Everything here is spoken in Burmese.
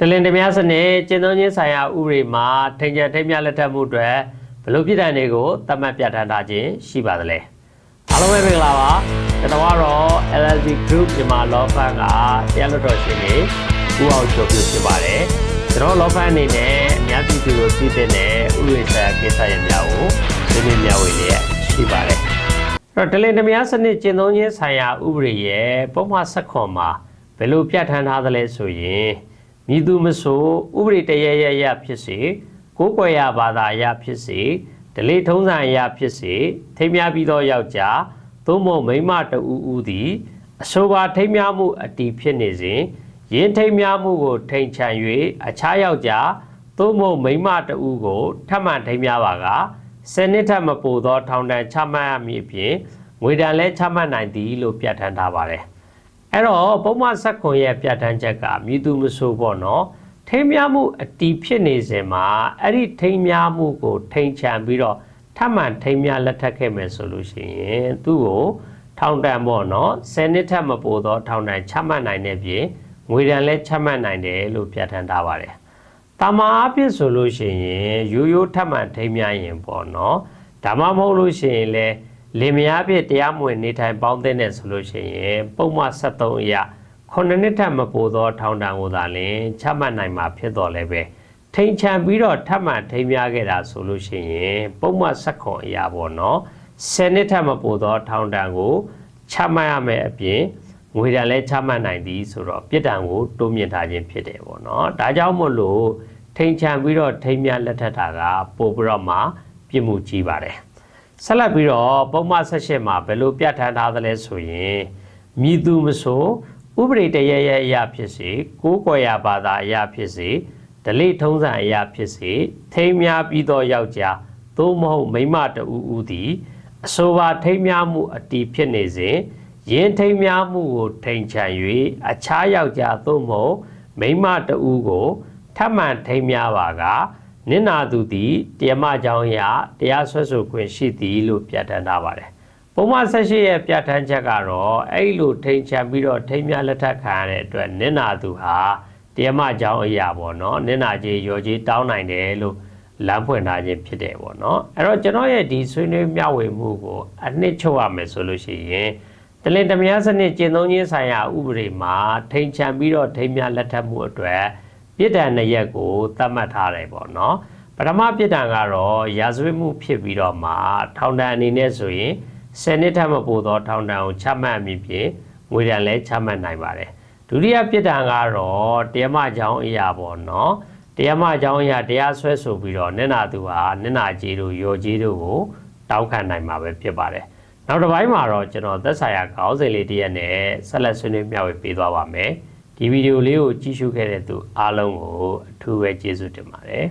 တလင်တမယားစနစ်ကျင့်သုံးခြင်းဆိုင်ရာဥပဒေမှာထိန်ချန်ထိန်မြလက်ထပ်မှုအတွက်ဘယ်လိုပြည်ထောင်တွေကိုသတ်မှတ်ပြဋ္ဌာန်းထားခြင်းရှိပါသလဲအားလုံးပဲမင်္ဂလာပါကျွန်တော်ကတော့ LLB Group မြန်မာ Law Firm ကတရားလွှတ်တော်ရှင်တွေဦးအောင်ကျော်ပြုဖြစ်ပါတယ်ကျွန်တော် Law Firm အနေနဲ့အများပြည်သူကိုသိတဲ့ဥပဒေဆိုင်ရာကိစ္စရပ်များကိုဆွေးနွေးမျှဝေလျက်ရှိပါတယ်အဲ့တော့တလင်တမယားစနစ်ကျင့်သုံးခြင်းဆိုင်ရာဥပဒေရဲ့ပုံမှန်ဆက်ခွန်မှာဘယ်လိုပြဋ္ဌာန်းထားသလဲဆိုရင် မည်သူမဆိုဥပဒေတရရရဖြစ်စေကိုယ်ကွယ်ရာဘာသာအရဖြစ်စေဒလိထုံးစံအရဖြစ်စေထိမ်းများပြီးသောယောက်ျားသို့မဟုတ်မိန်းမတူဦးဦးသည်အဆိုပါထိမ်းများမှုအတီဖြစ်နေစဉ်ယင်းထိမ်းများမှုကို ထိန်ချန်၍အခြားယောက်ျားသို့မဟုတ်မိန်းမတူဦးကိုထပ်မံထိမ်းများပါကဆယ်နှစ်ထက်မပိုသောထောင်ဒဏ်ချမှတ်ရမည်အပြင်ငွေဒဏ်လည်းချမှတ်နိုင်သည်လို့ပြဋ္ဌာန်းထားပါတယ် အဲ့တော့ပုံမှန်ဆက်ခွန်ရဲ့ပြဋ္ဌာန်းချက်ကမြည်သူမဆိုပေါ့နော်ထိမ်းများမှုအတီးဖြစ်နေစဉ်မှာအဲ့ဒီထိမ်းများမှုကို ထိန်ချန်ပြီးတော့ထပ်မံထိမ်းများလက်ထပ်ခဲ့မယ်ဆိုလို့ရှိရင်သူ့ကိုထောင်တန်ပေါ့နော်10နှစ်ထက်မပိုသောထောင်တန်ချမှတ်နိုင်တဲ့ပြင်ငွေဒဏ်လည်းချမှတ်နိုင်တယ်လို့ပြဋ္ဌာန်းထားပါတယ်။တာမာအဖြစ်ဆိုလို့ရှိရင်ရိုးရိုးထပ်မံထိမ်းများရင်ပေါ့နော်ဒါမှမဟုတ်လို့ရှိရင်လည်း လင်မယားဖြစ်တရားမဝင်နေထိုင်ပေါင်းတဲ့နဲ့ဆိုလို့ရှိရင်ပုံမှန်73အရာ9နှစ်ထက်မပိုသောထောင်ဒဏ်ကိုသာလျှင်ချမှတ်နိုင်မှာဖြစ်တော်လဲပဲထိန်ချန်ပြီးတော့ထပ်မံထိန်များခဲ့တာဆိုလို့ရှိရင်ပုံမှန်79အရာပေါ့နော်10နှစ်ထက်မပိုသောထောင်ဒဏ်ကိုချမှတ်ရမယ်အပြင်ငွေဒဏ်လည်းချမှတ်နိုင်သည်ဆိုတော့ပြစ်ဒဏ်ကိုတိုးမြင့်ထားခြင်းဖြစ်တယ်ပေါ့နော်ဒါကြောင့်မို့လို့ထိန်ချန်ပြီးတော့ထိန်များလက်ထပ်တာကပို့ပြီးတော့မှပြစ်မှုကြီးပါတယ် ဆက်လက်ပြီးတော့ပုံမှန်ဆက်ရှင်းမှာဘယ်လိုပြဋ္ဌာန်းထားသလဲဆိုရင်မြည်သူမဆိုဥပဒေတရရအရာဖြစ်စေကိုးကွယ်ရာဘာသာအရာဖြစ်စေဒလိထုံးစံအရာဖြစ်စေထိမ်းများပြီးသောယောက်ျားသို့မဟုတ်မိန်းမတူဦးဦးသည်အဆိုပါထိမ်းများမှုအတီးဖြစ်နေစဉ်ယင်းထိမ်းများမှုကိုထိန်ချန်၍အခြားယောက်ျားသို့မဟုတ်မိန်းမတူဦးကိုထပ်မံထိမ်းများပါက နင့်နာသူသည်တရားမကြောင်းအရာတရားဆွဲဆိုခွင့်ရှိသည်လို့ပြဋ္ဌာန်းထားပါတယ်။ပုံမှန်ဆက်ရှိရဲ့ပြဋ္ဌာန်းချက်ကတော့အဲ့လိုထိန်ချန်ပြီးတော့ထိန်မြလက်ထပ်ခံရတဲ့အတွက်နင့်နာသူဟာတရားမကြောင်းအရာပေါ့နော်နင့်နာကြီးရော်ကြီးတောင်းနိုင်တယ်လို့လမ်းဖွင့်ထားခြင်းဖြစ်တယ်ပေါ့နော်။အဲ့တော့ကျွန်တော်ရဲ့ဒီဆွေးနွေးမျှဝေမှုကိုအနှစ်ချုပ်ရမယ်ဆိုလို့ရှိရင်တလင်တမယားစနစ်ကျင့်သုံးခြင်းဆိုင်ရာဥပဒေမှာထိန်ချန်ပြီးတော့ထိန်မြလက်ထပ်မှုအတွက် ပြစ်ဒဏ်နှစ်ရက်ကိုသတ်မှတ်ထားတယ်ပေါ့နော်ပထမပြစ်ဒဏ်ကတော့ရာဇဝတ်မှုဖြစ်ပြီးတော့မှထောင်ဒဏ်အနေနဲ့ဆိုရင်10နှစ်ထက်မပိုသောထောင်ဒဏ်ကိုချမှတ်အမည်ဖြင့်ငွေဒဏ်လည်းချမှတ်နိုင်ပါတယ်ဒုတိယပြစ်ဒဏ်ကတော့တရားမကြောင်းအရာပေါ့နော်တရားမကြောင်းအရာတရားစွဲဆိုပြီးတော့နင့်နာသူဟာနင့်နာကြီးတို့ရော်ကြီးတို့ကိုတောင်းခံနိုင်မှာပဲဖြစ်ပါတယ်နောက်တစ်ပိုင်းမှာတော့ကျွန်တော်သက်ဆိုင်ရာခေါင်းစဉ်လေးတစ်ရက်နဲ့ဆက်လက်ဆွေးနွေးမျှဝေပေးသွားပါမယ် ဒီဗီဒီယိုလေးကိုကြည့်ရှုခဲ့တဲ့သူအားလုံးကိုအထူးပဲကျေးဇူးတင်ပါတယ်